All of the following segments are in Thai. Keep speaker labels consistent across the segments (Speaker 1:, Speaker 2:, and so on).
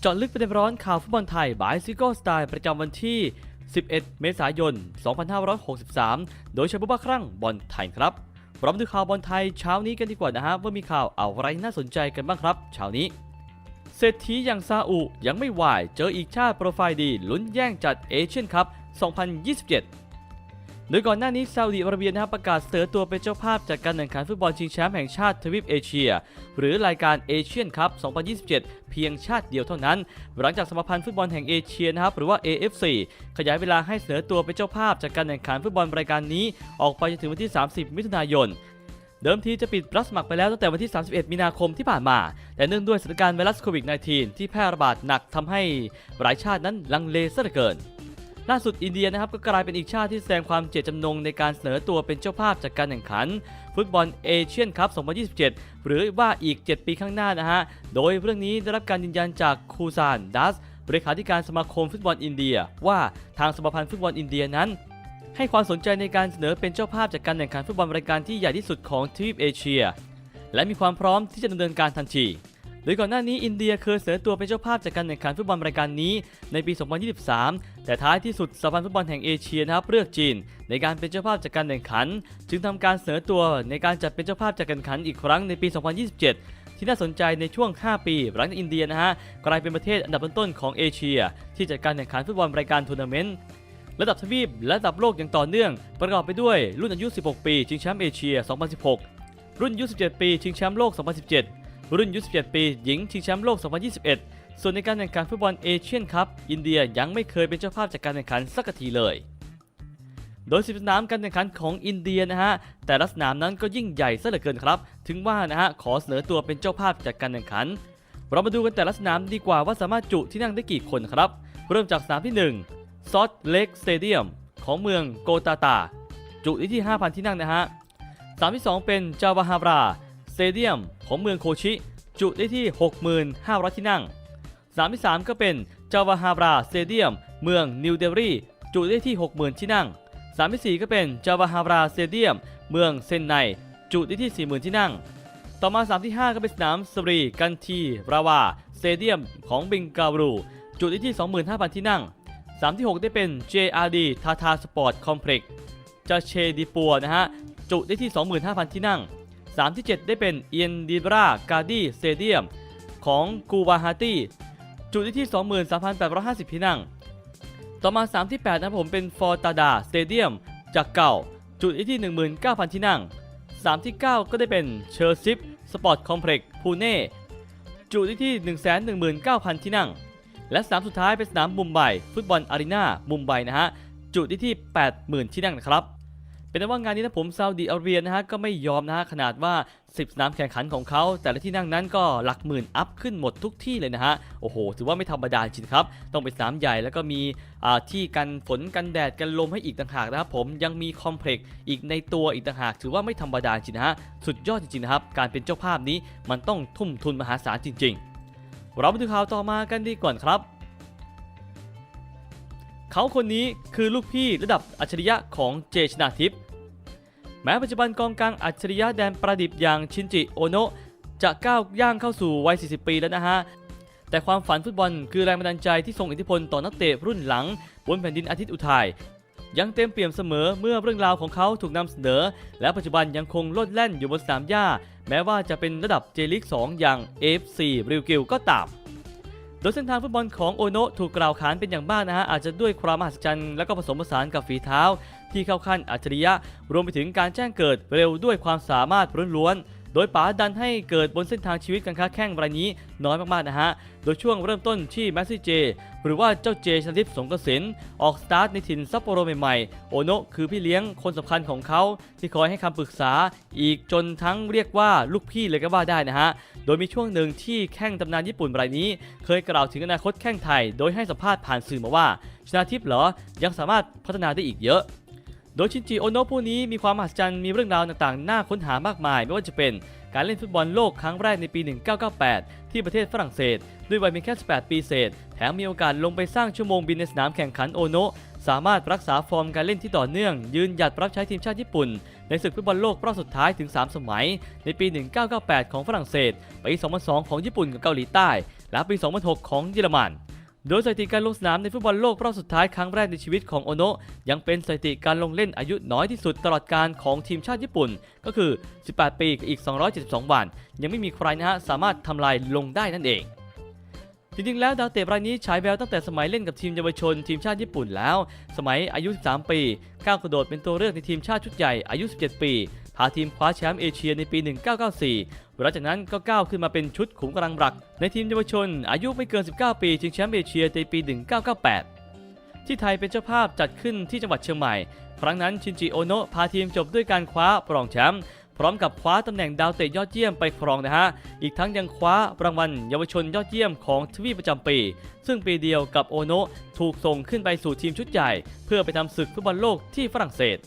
Speaker 1: เจาะลึกประเด็นร้อนข่าวฟุตบอลไทยบายซิโก้สไตล์ประจำวันที่ 11 เมษายน 2563 โดยเฉพาะบ้าครั่งบอลไทยครับเรามดูข่าวบอลไทยเช้านี้กันดีกว่านะฮะว่ามีข่าวอะไรน่าสนใจกันบ้างครับเช้านี้ เศรษฐีอย่างซาอุยังไม่ไหวเจออีกชาติโปรไฟล์ดีลุ้นแย่งจัดเอเชียนคัพ2027 โดยก่อนหน้านี้ซาอุดิอาระเบียนะครับประกาศเสนอตัวเป็นเจ้าภาพจัดการแข่งขันฟุตบอลชิงแชมป์แห่งชาติทวีปเอเชีย หรือรายการเอเชียนคัพ 2027 เพียงชาติเดียวเท่านั้น หลังจากสมาพันธ์ฟุตบอลแห่งเอเชียนะครับหรือว่า AFC ขยายเวลาให้เสนอตัวเป็นเจ้าภาพจัดการแข่งขันฟุตบอลรายการนี้ออกไปจนถึงวันที่ 30 มิถุนายนเดิมทีจะปิดรับสมัครไปแล้วตั้งแต่วันที่ 31 มีนาคมที่ผ่านมา แต่เนื่องด้วยสถานการณ์ไวรัสโควิด -19 ที่แพร่ระบาดหนักทำให้หลายชาตินั้นลังเลซะเหลือเกิน ล่าสุดอินเดียนะครับก็กลายเป็นอีกชาติที่แสดงความเจตจำนงในการเสนอตัวเป็นเจ้าภาพจัดการแข่งขัน ฟุตบอลเอเชียนคัพ 2027 หรือว่าอีก 7 ปีข้างหน้านะฮะ โดยเรื่องนี้ได้รับการยืนยันจากคูซานดัสบริขาธิการสมาคมฟุตบอลอินเดีย ว่าทางสมาพันธ์ฟุตบอลอินเดียนั้นให้ความสนใจในการเสนอเป็นเจ้าภาพจัดการแข่งขันฟุตบอลรายการที่ใหญ่ที่สุดของทวีปเอเชีย และมีความพร้อมที่จะดำเนินการทันที โดยก่อนหน้านี้อินเดียเคยเสนอตัวเป็นเจ้าภาพจากการแข่งขันฟุตบอลรายการนี้ในปี 2023 แต่ท้ายที่สุดสหพันธ์ฟุตบอลแห่งเอเชียนะครับเลือกจีน ในการเป็นเจ้าภาพจากการแข่งขัน จึงทำการเสนอตัวในการจัดเป็นเจ้าภาพจากการแข่งขันอีกครั้งในปี 2027ที่น่าสนใจในช่วง 5 ปี หลังจากอินเดียนะฮะกลายเป็นประเทศอันดับต้นๆของเอเชีย ที่จัดการแข่งขันฟุตบอลรายการทัวร์นาเมนต์ระดับทวีปและระดับโลกอย่างต่อเนื่อง ประกอบไปด้วยรุ่นอายุ 16 ปี ชิงแชมป์เอเชีย 2016 รุ่นอายุ 17 ปี ชิงแชมป์โลก 2017 รุ่นยุ17ปี หญิงชิงแชมป์โลก 2021 ส่วนในการแข่งขันฟุตบอลเอเชียนคัพอินเดียยังไม่เคยเป็นเจ้าภาพจากการแข่งขันสักทีเลย โดยสิบสนามการแข่งขันของอินเดียนะฮะ แต่ละสนามนั้นก็ยิ่งใหญ่ซะเหลือเกินครับ ถึงว่านะฮะขอเสนอตัวเป็นเจ้าภาพจัดการแข่งขัน เรามาดูกันแต่ละสนามดีกว่าว่าสามารถจุที่นั่งได้กี่คนครับ เริ่มจากสนามที่1ซอ t เล็กสเตเดียมของเมืองโกตาตา จุได้ที่ 5,000 ที่นั่งนะฮะสนามที่ 2 เป็นจาวาฮารา เตเดียมของเมืองโคชิ จุได้ที่ 65,000 ที่นั่งสนามที่ 3 ก็เป็นจาวาฮาราสเตเดียมเมืองนิวเดลีจุได้ที่ 60,000 ที่นั่งสนามที่ 4 ก็เป็นจาวาฮาราสเตเดียมเมืองเซนไน จุได้ที่ 40,000 ที่นั่ง ต่อมาสนามที่ 5 ก็เป็นสนามสรีกันทีราวาสเตเดียมของบิงกาบรูจุได้ที่ 25,000 ที่นั่งสามที่ 6 ได้เป็น JRD Tata Sport Complex จาเชดิปัวนะฮะจุได้ที่ 25,000 ที่นั่ง 3ที่ 7 ได้เป็นเอียนดีบรากาดีสเตเดียมของกูวาฮาตีจุได้ที่ 23,850 ที่นั่ง ต่อมา 3 ที่ 8 นะครับผมเป็นฟอร์ตาดาสเตเดียมจากเก่า จุได้ที่ 19,000 ที่นั่ง 3 ที่ 9 ก็ได้เป็นเชอร์ซิปสปอร์ตคอมเพล็กซ์พูเน่จุได้ที่ 119,000 ที่นั่ง และสามสุดท้ายเป็นสนามมุมไบฟุตบอลอารีนามุมไบนะฮะ จุดที่ที่80,000 ที่นั่งนะครับ เป็นว่างานนี้นะผมซาอุดิอาระเบียนะฮะก็ไม่ยอมนะฮะขนาดว่า 10 สนามแข่งขันของเขาแต่ละที่นั่งนั้นก็หลักหมื่นอัพขึ้นหมดทุกที่เลยนะฮะโอ้โหถือว่าไม่ธรรมดาจริงครับ ต้องเป็นสนามใหญ่แล้วก็มีที่กันฝนกันแดดกันลมให้อีกต่างหากนะครับผมยังมีคอมเพล็กซ์อีกในตัวอีกต่างหาก ถือว่าไม่ธรรมดาจริงนะฮะสุดยอดจริงๆนะครับการเป็นเจ้าภาพนี้มันต้องทุ่มทุนมหาศาลจริง ๆ เรามาดูข่าวต่อมากันดีก่อนครับเขาคนนี้คือลูกพี่ระดับอัจฉริยะของเจชนาทิพย์ แม้ปัจจุบันกองกลางอัจฉริยะแดนประดิษฐ์อย่างชินจิโอโนะจะก้าวย่างเข้าสู่วัย 40 ปีแล้วนะฮะ แต่ความฝันฟุตบอลคือแรงบันดาลใจที่ส่งอิทธิพลต่อนักเตะรุ่นหลัง บนแผ่นดินอาทิตย์อุทัยยังเต็มเปี่ยมเสมอเมื่อเรื่องราวของเขาถูกนำเสนอ และปัจจุบันยังคงลดแล่นอยู่บนสนามหญ้า แม้ว่าจะเป็นระดับเจลิก2อย่าง AFC ริวกิลก็ตามโดยเส้นทางฟุตบอลของโอโนะถูกกล่าวขานเป็นอย่างมากนะฮะอาจจะด้วยความมหัศจรรย์และก็ผสมผสานกับฝีเท้า ที่เข้าขั้นอัจฉริยะ รวมไปถึงการแจ้งเกิดเร็วด้วยความสามารถล้วนๆโดยป๋าดันให้เกิดบนเส้นทางชีวิตการค้าแข่งรายนี้น้อยมากๆนะฮะ โดยช่วงเริ่มต้นที่แมสซี่เจ หรือว่าเจ้าเจชนิดสงกสินออกสตาร์ทในถิ่นซัปโปโรใหม่ๆ โอโนะคือพี่เลี้ยงคนสำคัญของเขา ที่คอยให้คำปรึกษาอีกจนทั้งเรียกว่าลูกพี่เลยก็ว่าได้นะฮะ โดยมีช่วงหนึ่งที่แข้งตำนานญี่ปุ่นรายนี้ เคยกล่าวถึงอนาคตแข้งไทย โดยให้สัมภาษณ์ผ่านสื่อมาว่าชนาทิพย์เหรอยังสามารถพัฒนาได้อีกเยอะ โดยชินจิโอโนะผู้นี้มีความมหัศจรรย์มีเรื่องราวต่างๆ น่าค้นหามากมาย ไม่ว่าจะเป็นการเล่นฟุตบอลโลกครั้งแรกในปี 1998 ที่ประเทศฝรั่งเศส ด้วยวัยเพียงแค่ 18 ปีเศษ แถมมีโอกาสลงไปสร้างชั่วโมงบินในสนามแข่งขันโอโนะสามารถรักษาฟอร์มการเล่นที่ต่อเนื่อง ยืนหยัดรับใช้ทีมชาติญี่ปุ่น ในศึกฟุตบอลโลกรอบสุดท้ายถึง 3 สมัย ในปี 1998 ของฝรั่งเศสปี 2002 ของญี่ปุ่นกับเกาหลีใต้ และปี 2006 ของเยอรมัน โดยสถิติการลงสนามในฟุตบอลโลกรอบสุดท้ายครั้งแรกในชีวิตของโอโนะยังเป็นสถิติการลงเล่นอายุน้อยที่สุดตลอดการของทีมชาติญี่ปุ่น ก็คือ 18 ปีกับอีก 272 วัน ยังไม่มีใครนะฮะสามารถทำลายลงได้นั่นเองจริงๆ แล้วดาวเตะรายนี้ฉายแววตั้งแต่สมัยเล่นกับทีมเยาวชนทีมชาติญี่ปุ่นแล้ว สมัยอายุ 13 ปี ก้าวกระโดดเป็นตัวเลือกในทีมชาติชุดใหญ่อายุ 17 ปี พาทีมคว้าแชมป์เอเชียในปี 1994 หลังจากนั้นก็ก้าวขึ้นมาเป็นชุดขุมกำลังรัก ในทีมเยาวชน อายุไม่เกิน 19 ปีชิงแชมป์เอเชียในปี 1998 ที่ไทยเป็นเจ้าภาพจัดขึ้นที่จังหวัดเชียงใหม่ ครั้งนั้นชินจิโอโนะพาทีมจบด้วยการคว้ารองแชมป์พร้อมกับคว้าตำแหน่งดาวเตะยอดเยี่ยมไปครองนะฮะ อีกทั้งยังคว้ารางวัลเยาวชนยอดเยี่ยมของทวีปประจำปี ซึ่งปีเดียวกับโอโนะถูกส่งขึ้นไปสู่ทีมชุดใหญ่ เพื่อไปทำศึกฟุตบอลโลกที่ฝรั่งเศส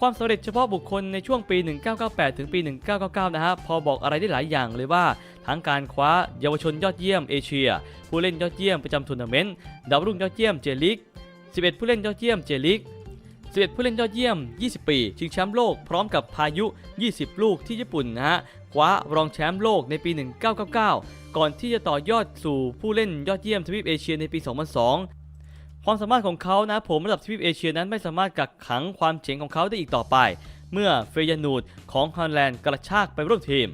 Speaker 1: ความสำเร็จเฉพาะบุคคลในช่วงปี 1998 ถึงปี 1999 นะฮะ พอบอกอะไรได้หลายอย่างเลยว่า ทั้งการคว้าเยาวชนยอดเยี่ยมเอเชีย ผู้เล่นยอดเยี่ยมประจำทัวร์นาเมนต์ ดาวรุ่งยอดเยี่ยมเจลิก 11 ผู้เล่นยอดเยี่ยมเจลิก 11 ผู้เล่นยอดเยี่ยม 20 ปี ชิงแชมป์โลกพร้อมกับพายุ 20 ลูกที่ญี่ปุ่นนะฮะ คว้ารองแชมป์โลกในปี 1999 ก่อนที่จะต่อยอดสู่ผู้เล่นยอดเยี่ยมทวีปเอเชียในปี 2002 ความสามารถของเขานะผมระดับทวีปเอเชียนั้นไม่สามารถกักขังความเจ๋งของเขาได้อีกต่อไป เมื่อเฟยานูดของฮอลแลนด์กระชากไปร่วมทีม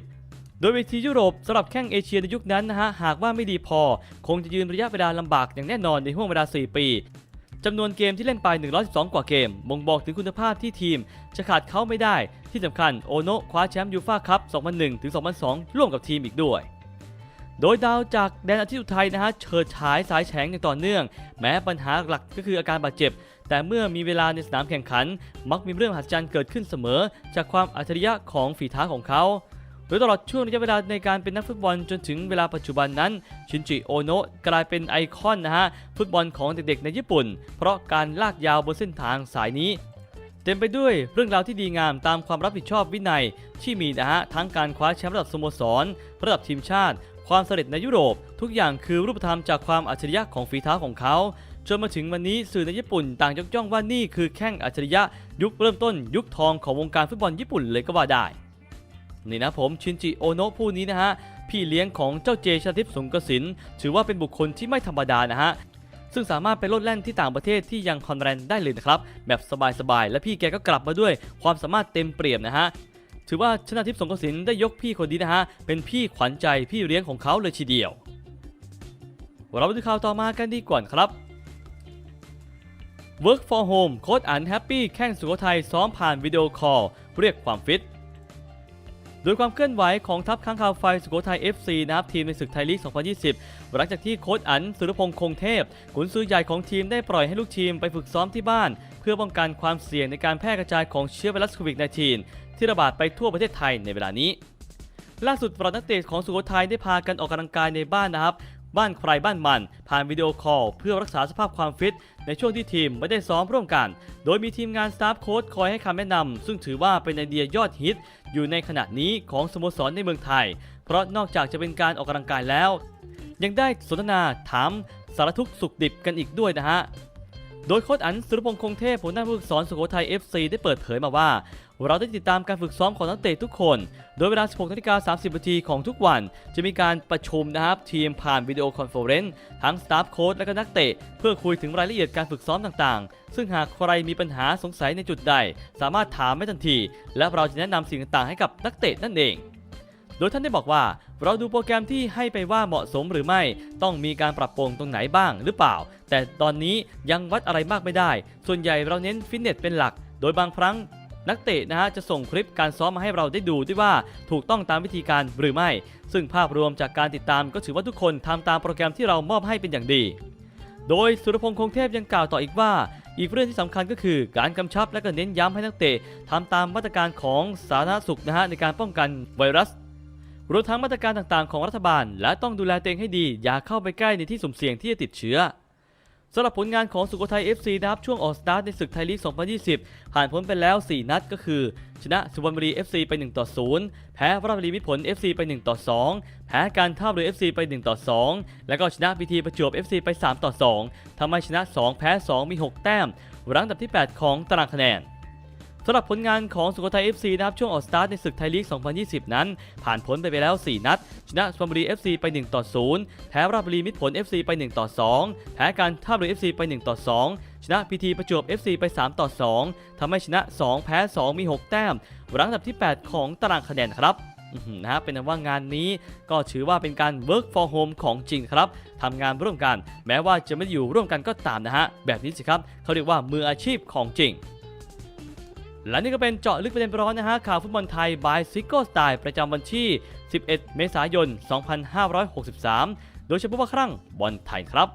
Speaker 1: โดยเวทียุโรปสำหรับแข้งเอเชียในยุคนั้นนะฮะหากว่าไม่ดีพอ คงจะยืนระยะเวลาลำบากอย่างแน่นอนในห่วงเวลา 4 ปีจำนวนเกมที่เล่นไป 112 กว่าเกมบ่งบอกถึงคุณภาพที่ทีม จะขาดเขาไม่ได้ ที่สำคัญโอโนคว้าแชมป์ยูฟ่าคัพ 2001ถึง2002 ร่วมกับทีมอีกด้วย โดยดาวจากแดนอาทิตย์อุทัยนะฮะเฉิดฉายสายแฉงอย่างต่อเนื่อง แม้ปัญหาหลักก็คืออาการบาดเจ็บ แต่เมื่อมีเวลาในสนามแข่งขัน มักมีเรื่องหัศจรรย์เกิดขึ้นเสมอ จากความอัจฉริยะของฝีเท้าของเขาโดยตลอดช่วงระยะเวลาในการเป็นนักฟุตบอลจนถึงเวลาปัจจุบันนั้น ชินจิโอโนะกลายเป็นไอคอนนะฮะฟุตบอลของเด็กๆในญี่ปุ่น เพราะการลากยาวบนเส้นทางสายนี้เต็มไปด้วยเรื่องราวที่ดีงามตามความรับผิดชอบวินัย ที่มีนะฮะทั้งการคว้าแชมป์ระดับสโมสร ระดับทีมชาติ ความสำเร็จในยุโรป ทุกอย่างคือรูปธรรมจากความอัจฉริยะของฝีเท้าของเขาจนมาถึงวันนี้สื่อในญี่ปุ่นต่างยกย่องว่านี่คือแข้งอัจฉริยะ ยุคเริ่มต้นยุคทองของวงการฟุตบอลญี่ปุ่นเลยก็ว่าได้ นี่นะผมชินจิโอโนะผู้นี้นะฮะ พี่เลี้ยงของเจ้าเจชาทิพย์สงกสิน ถือว่าเป็นบุคคลที่ไม่ธรรมดานะฮะ ซึ่งสามารถไปโลดแล่นที่ต่างประเทศที่ยังคอนแรนได้เลยนะครับ แบบสบายๆ และพี่แกก็กลับมาด้วยความสามารถเต็มเปี่ยมนะฮะ ถือว่าชนะทิพย์สงกสินได้ยกพี่คนนี้นะฮะ เป็นพี่ขวัญใจพี่เลี้ยงของเขาเลยทีเดียว เราไปดูข่าวต่อมากันดีกว่าครับ Work for Home โค้ดอันแฮปปี้แข่งสุโขทัยซ้อมผ่านวิดีโอคอลเรียกความฟิตโดยความเคลื่อนไหวของทัพค้างคาวไฟสุโขทัย FC นะครับทีมในศึกไทยลีก 2020 หลังจากที่โค้ชอันสุรพงษ์คงเทพขุนซื้อใหญ่ของทีมได้ปล่อยให้ลูกทีมไปฝึกซ้อมที่บ้าน เพื่อป้องกันความเสี่ยงในการแพร่กระจายของเชื้อไวรัสโควิด -19 ที่ระบาดไปทั่วประเทศไทยในเวลานี้ ล่าสุดเรานักเตะของสุโขทัยได้พากันออกกำลังกายในบ้านนะครับ บ้านใครบ้านมัน ผ่านวิดีโอคอลเพื่อรักษาสภาพความฟิต ในช่วงที่ทีมไม่ได้ซ้อมร่วมกัน โดยมีทีมงานสตาฟโค้ชคอยให้คำแนะนำซึ่งถือว่าเป็นไอเดียยอดฮิต อยู่ในขณะนี้ของสโมสรในเมืองไทย เพราะนอกจากจะเป็นการออกกำลังกายแล้ว ยังได้สนทนาถามสารทุกข์สุขดิบกันอีกด้วยนะฮะโดยโค้ชอันสุรพงษ์คงเทพหัวหน้าผู้ฝึกสอนสุโขทัย FC ได้เปิดเผยมาว่า เราได้ติดตามการฝึกซ้อมของนักเตะทุกคน โดยเวลา 16นาฬิกา30นาทีของทุกวัน จะมีการประชุมนะครับ ทีมผ่านวิดีโอคอนเฟอเรนซ์ทั้งสตาฟโค้ชและก็นักเตะ เพื่อคุยถึงรายละเอียดการฝึกซ้อมต่างๆ ซึ่งหากใครมีปัญหาสงสัยในจุดใด สามารถถามได้ทันที และเราจะแนะนำสิ่งต่างๆให้กับนักเตะนั่นเองโดยท่านได้บอกว่า เราดูโปรแกรมที่ให้ไปว่าเหมาะสมหรือไม่ ต้องมีการปรับปรุงตรงไหนบ้างหรือเปล่า แต่ตอนนี้ยังวัดอะไรมากไม่ได้ ส่วนใหญ่เราเน้นฟิตเนสเป็นหลัก โดยบางครั้ง นักเตะนะฮะจะส่งคลิปการซ้อมมาให้เราได้ดูด้วยว่าถูกต้องตามวิธีการหรือไม่ ซึ่งภาพรวมจากการติดตามก็ถือว่าทุกคนทำตามโปรแกรมที่เรามอบให้เป็นอย่างดี โดยสุรพงษ์คงเทพยังกล่าวต่ออีกว่า อีกเรื่องที่สำคัญก็คือการกำชับและก็เน้นย้ำให้นักเตะทำตามมาตรการของสาธารณสุขนะฮะในการป้องกันไวรัสรวมทั้งมาตรการต่างๆ ของรัฐบาล และต้องดูแลตัวเองให้ดี อย่าเข้าไปใกล้ในที่สุ่มเสี่ยงที่จะติดเชื้อ สำหรับผลงานของสุโขทัย FC นะครับช่วงออกสตาร์ทในศึกไทยลีก 2020 ผ่านพ้นไปแล้ว 4 นัดก็คือ ชนะสุพรรณบุรี FC ไป 1 ต่อ 0 แพ้ราชบุรีมิตรผล FC ไป 1 ต่อ 2 แพ้การท่าเรือ FC ไป 1 ต่อ 2 แล้วก็ชนะพีทีประจวบ FC ไป 3 ต่อ 2ทำให้ชนะ 2 แพ้ 2 มี 6 แต้มรั้งอันดับที่ 8 ของตารางคะแนน สำหรับผลงานของสุโขทัย FC นะครับช่วงออกสตาร์ทในศึกไทยลีก 2020 นั้น ผ่านผลไปไปแล้ว 4 นัด ชนะสุพรรณบุรี FC ไป 1 ต่อ 0 แพ้ราชบุรีมิตรผล FC ไป 1 ต่อ 2 แพ้การท่าเรือ FC ไป 1 ต่อ 2 ชนะพีทีประจวบ FC ไป 3 ต่อ 2 ทำให้ชนะ 2 แพ้ 2 มี 6 แต้มรั้งอันดับที่ 8 ของตารางคะแนนครับนะฮะเป็นว่างานนี้ก็ถือว่าเป็นการ work for home ของจริงครับทำงานร่วมกัน แม้ว่าจะไม่อยู่ร่วมกันก็ตามนะฮะแบบนี้สิครับเขาเรียกว่ามืออาชีพของจริง และนี่ก็เป็นเจาะลึกประเด็นร้อนนะฮะข่าวฟุตบอลไทยบายซิโก้สไตล์ประจำวันที่ 11 เมษายน 2563 โดยเฉพาะว่าครั้งบอลไทยครับ